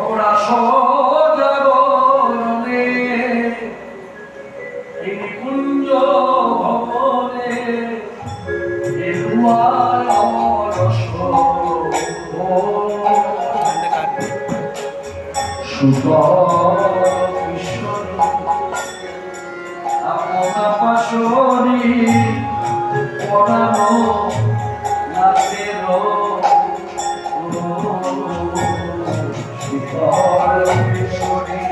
ওরা সজাগরণে এই কুঞ্জ ভবনে এলুয়ার অরস সুত ঈশ্বর আপনা পাশরি সুতর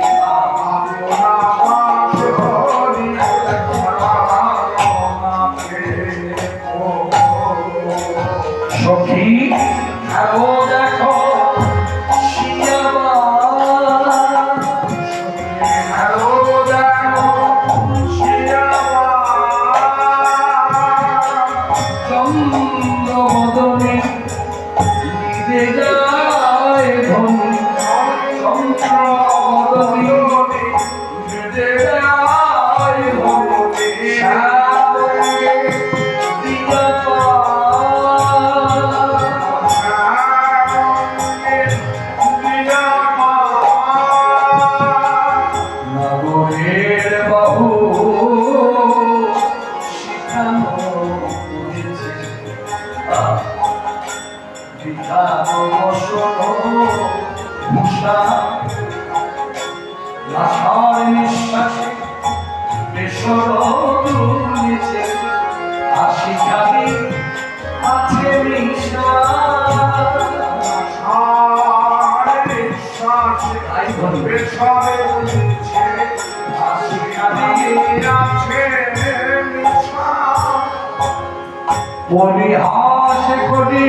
পরিহাস করি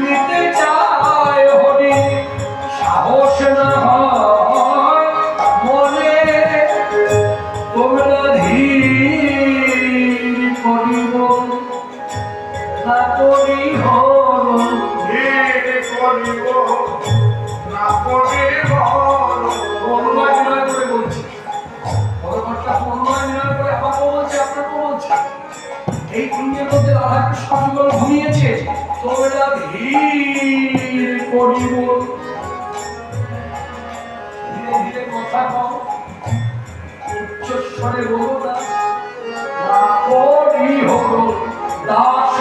নিতে চায় হরি, সাহস না মনে তোমরা ধীর করিব। না করি হরণ অনুনয় এই পুণ্যের মধ্যে রাধাকে সজগল ঘুমিয়েছে। তোমরা ধীর করিব। ধীরে ধীরে কথা কও। উচ্চস্বরে বলো না। দাস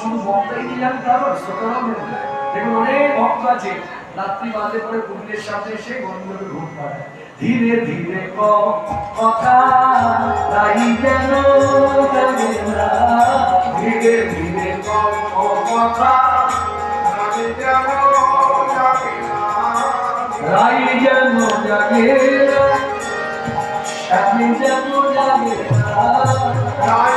শুধু ভক্তই কি জানে তা নয় শ্রোতারাও দেখুন, অনেক ভক্ত আছে, রাত্রি পরে কুটিরের সামনে এসে ঘুম ধীরে ধীরে কথা যেন ধীরে ধীরে কথা রাই যেন জাগে স্বামী যেন জাগে রাই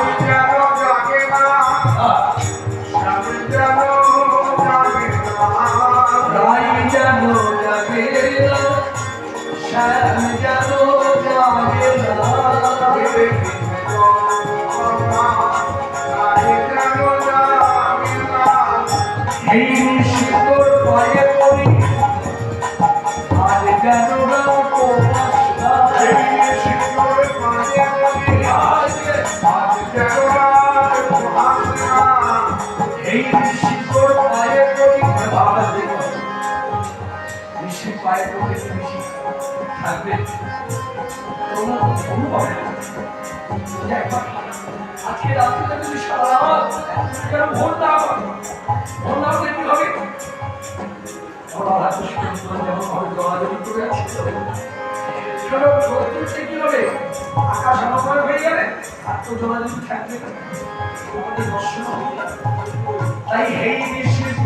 ঋষি পায়ে পড়ে ঋষি থাকবে। আজকে রাত্রিতে যদি সারা রাত কেন ভোর না হলে কি হবে? ওরা রাত যেমন ভাবে দৌড়াদৌড়ি করে আছে হবে? আকাশ আমার হয়ে গেলে আর তো দৌড়াদৌড়ি থাকবে তাই হেই নিষিদ্ধ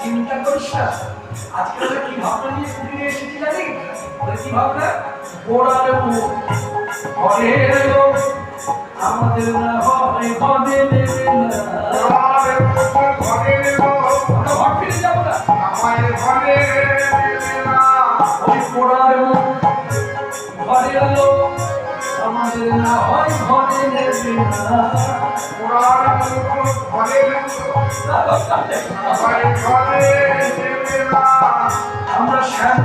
চিন্তা করিস না আজকে আমরা কি ভাবনা নিয়ে কুটিরে এসেছি জানি? বলে কি ভাবনা? গোড়া দেব ঘরে লোক আমাদের না হয় বনে দেবে না ঘরে দেব আমরা ঘর ফিরে যাব না। আমাদের ঘরে দেবে না ওই গোড়া মুখ না হয় ঘরে নেবে না। লোক আমার ঘরে নেবে না। আমরা শ্যাম,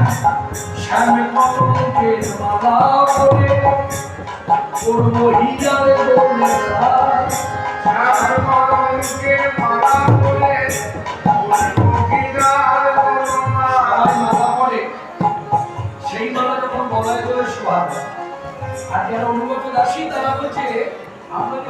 শ্যামে কলঙ্কের মালা করে করব হিজারে বলে শ্যাম কলঙ্কে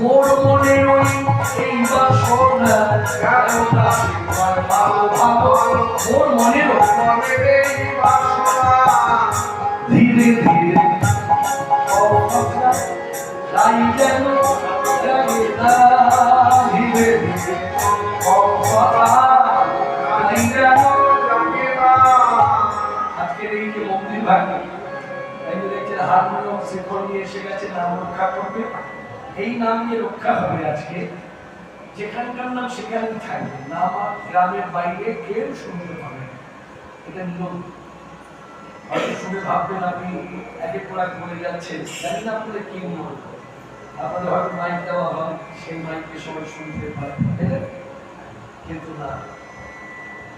মোর মনে এই বাসনা কারও কাছে ভালো ভালো মোর মনে এই বাসনা। ধীরে ধীরে তাই যেন ধীরে ধীরে তাই যেন আজকের এই যে মন্দির ভাগ হারমোনিয়াম শিক্ষক নিয়ে এসে গেছে হারমোনিয়াম কাকড়কে এই নাম নিয়ে রক্ষা হবে আজকে। যেখানকার নাম সেখানেই থাকবে। নাম আর গ্রামের বাইরে কেউ শুনতে পাবে এটা নিয়ম। হয়তো শুনে ভাববেন আপনি একের পর এক বলে যাচ্ছেন জানি না আপনাদের কি নিয়ম আপনাদের হয়তো মাইক দেওয়া হয়, সেই মাইকে সবাই শুনতে না? কিন্তু না।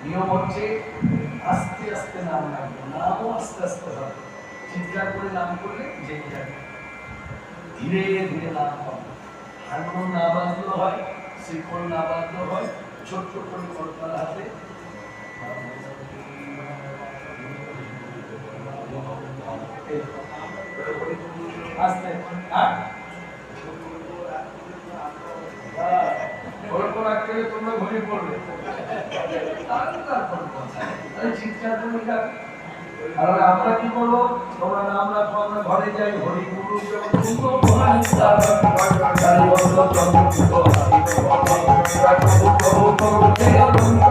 নিয়ম হচ্ছে আস্তে আস্তে নাম লাগবে নামও আস্তে আস্তে হবে। চিৎকার করে নাম করলে জেগে যাবে। ধীরে ধীরে নাম হবে। হারমোনিয়াম না বাজলেও হয় শিকল না বাজলেও হয় ছোট্ট করে করতাল হাতে। আস্তে হ্যাঁ হ্যাঁ, আমরা কি করব ঘরে যাই হরি গুরু চন্দ্র